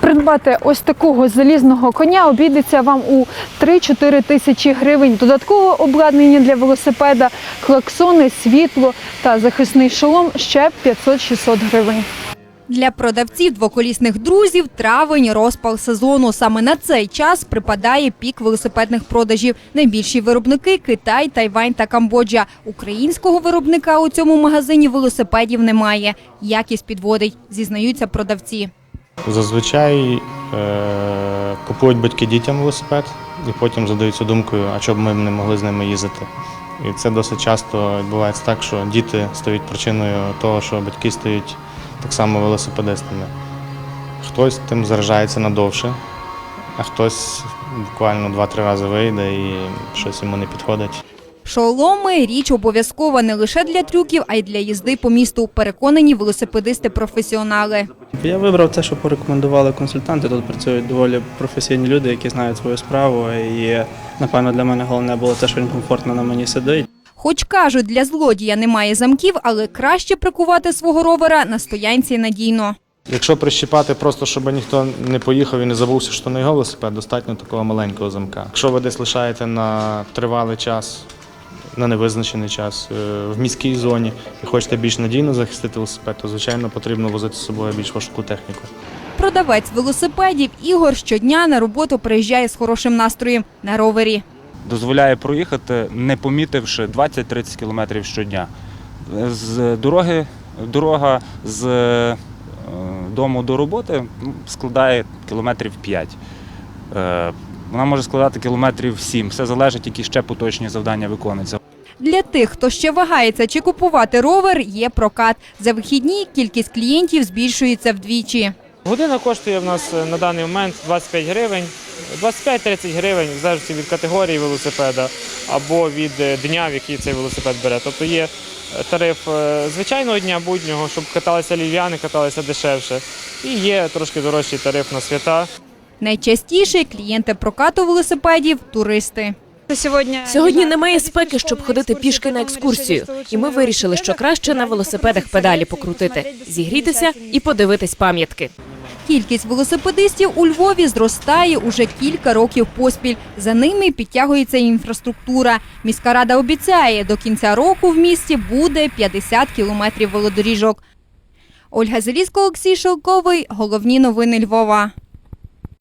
Придбати ось такого залізного коня обійдеться вам у 3-4 тисячі гривень. Додаткове обладнання для велосипеда, клаксони, світло та захисний шолом ще 500-600 гривень. Для продавців двоколісних друзів травень розпал сезону. Саме на цей час припадає пік велосипедних продажів. Найбільші виробники Китай, Тайвань та Камбоджа. Українського виробника у цьому магазині велосипедів немає. Якість підводить, зізнаються продавці. Зазвичай е- купують батьки дітям велосипед і потім задаються думкою, а чого б ми не могли з ними їздити. І це досить часто відбувається так, що діти стають причиною того, що батьки стають так само велосипедистами. Хтось тим заражається надовше, а хтось буквально 2-3 рази вийде і щось йому не підходить. Шоломи річ обов'язкова не лише для трюків, а й для їзди по місту. Переконані велосипедисти-професіонали. Я вибрав те, що порекомендували консультанти. Тут працюють доволі професійні люди, які знають свою справу. І напевно для мене головне було те, що він комфортно на мені сидить. Хоч кажуть, для злодія немає замків, але краще прикувати свого ровера на стоянці надійно. Якщо прищіпати просто, щоб ніхто не поїхав і не забувся, що на його велосипед, достатньо такого маленького замка. Якщо ви десь лишаєте на тривалий час, на невизначений час е, в міській зоні і хочете більш надійно захистити велосипед, то звичайно потрібно возити з собою більш важку техніку. Продавець велосипедів Ігор щодня на роботу приїжджає з хорошим настроєм на ровері. дозволяє проїхати, не помітивши 20-30 кілометрів щодня. З дороги, дорога з е, дому до роботи складає кілометрів 5. Е, Вона може складати кілометрів 7. Все залежить, які ще поточні завдання виконуються. Для тих, хто ще вагається чи купувати ровер, є прокат. За вихідні кількість клієнтів збільшується вдвічі. Година коштує в нас е, на даний момент 25 гривень, 25-30 гривень, в залежності від категорії велосипеда або від е, дня, в який цей велосипед бере. Тобто є е, тариф звичайного дня буднього, щоб каталися львів'яни, каталися дешевше. І є трошки дорожчий тариф на свята. Найчастіше клієнти прокату велосипедів туристи. Сьогодні немає спеки, щоб ходити пішки на екскурсію, і ми вирішили, що краще на велосипедах педалі покрутити, зігрітися і подивитись пам'ятки. Кількість велосипедистів у Львові зростає уже кілька років поспіль. За ними підтягується інфраструктура. Міська рада обіцяє, до кінця року в місті буде 50 кілометрів велодоріжок. Ольга Зелізко, Олексій Шелковий. Головні новини Львова.